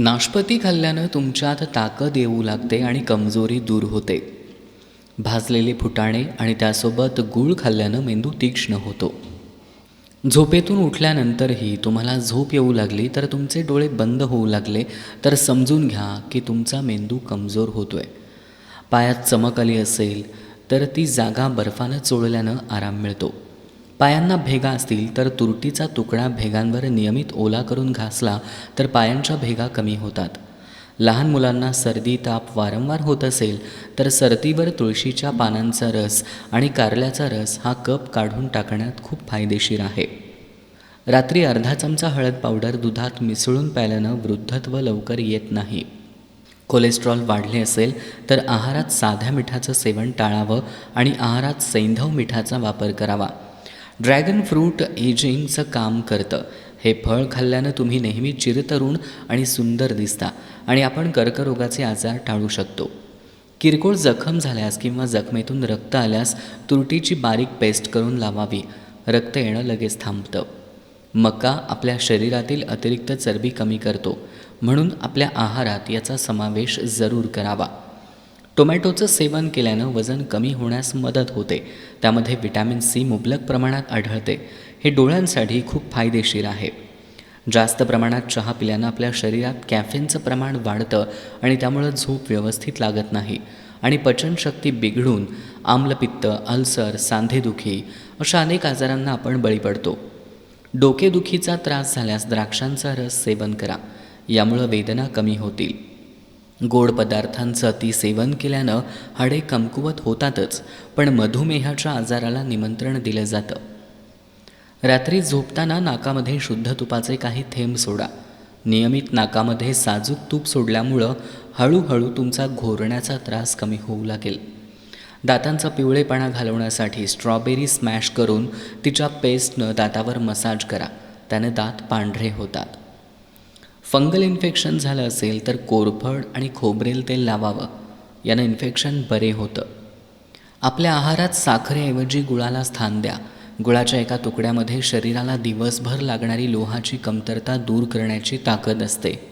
नाशपती खाल्ल्यानं तुमच्यात ताकद येऊ लागते आणि कमजोरी दूर होते. भाजलेले फुटाणे आणि त्यासोबत गूळ खाल्ल्यानं मेंदू तीक्ष्ण होतो. झोपेतून उठल्यानंतरही तुम्हाला झोप येऊ लागली तर तुमचे डोळे बंद होऊ लागले तर समजून घ्या की तुमचा मेंदू कमजोर होतोय. पायात चमक आली असेल तर ती जागा बर्फानं चोळल्यानं आराम मिळतो. पायांना भेगा असतील तर तुरटीचा तुकडा भेगांवर नियमित ओला करून घासला तर पायांच्या भेगा कमी होतात. लहान मुलांना सर्दी ताप वारंवार होत असेल तर सर्दीवर तुळशीच्या पानांचा रस आणि कारल्याचा रस हा कप काढून टाकण्यात खूप फायदेशीर आहे. रात्री अर्धा चमचा हळद पावडर दुधात मिसळून प्यायल्यानं वृद्धत्व लवकर येत नाही. कोलेस्ट्रॉल वाढले असेल तर आहारात साध्या मिठाचं सेवन टाळावं आणि आहारात सैंधव मिठाचा वापर करावा. ड्रॅगन फ्रूट एजिंगचं काम करतं. हे फळ खाल्ल्यानं तुम्ही नेहमी चिरतरुण आणि सुंदर दिसता आणि आपण कर्करोगाचे आजार टाळू शकतो. किरकोळ जखम झाल्यास किंवा जखमेतून रक्त आल्यास तुरटीची बारीक पेस्ट करून लावावी. रक्त येणं लगेच थांबतं. मका आपल्या शरीरातील अतिरिक्त चरबी कमी करतो. म्हणून आपल्या आहारात याचा समावेश जरूर करावा. टोमॅटोचं सेवन केल्यानं वजन कमी होण्यास मदत होते. त्यामध्ये विटॅमिन सी मुबलक प्रमाणात आढळते. हे डोळ्यांसाठी खूप फायदेशीर आहे. जास्त प्रमाणात चहा पिल्यानं आपल्या शरीरात कॅफेनचं प्रमाण वाढतं आणि त्यामुळं झोप व्यवस्थित लागत नाही. आणि पचनशक्ती बिघडून आम्लपित्त अल्सर सांधेदुखी अशा अनेक आजारांना आपण बळी पडतो. डोकेदुखीचा त्रास झाल्यास द्राक्षांचा रस सेवन करा. यामुळं वेदना कमी होतील. गोड पदार्थांचं अतिसेवन केल्यानं हाडे कमकुवत होतातच पण मधुमेहाच्या आजाराला निमंत्रण दिलं जातं. रात्री झोपताना नाकामध्ये शुद्ध तुपाचे काही थेंब सोडा. नियमित नाकामध्ये साजूक तूप सोडल्यामुळं हळूहळू तुमचा घोरण्याचा त्रास कमी होऊ लागेल. दातांचा पिवळेपणा घालवण्यासाठी स्ट्रॉबेरी स्मॅश करून तिच्या पेस्टनं दातावर मसाज करा. त्याने दात पांढरे होतात. फंगल इन्फेक्शन झालं असेल तर कोरफड आणि खोबरेल तेल लावावं. यानं इन्फेक्शन बरे होतं. आपल्या आहारात साखरेऐवजी गुळाला स्थान द्या. गुळाच्या एका तुकड्यामध्ये शरीराला दिवसभर लागणारी लोहाची कमतरता दूर करण्याची ताकद असते.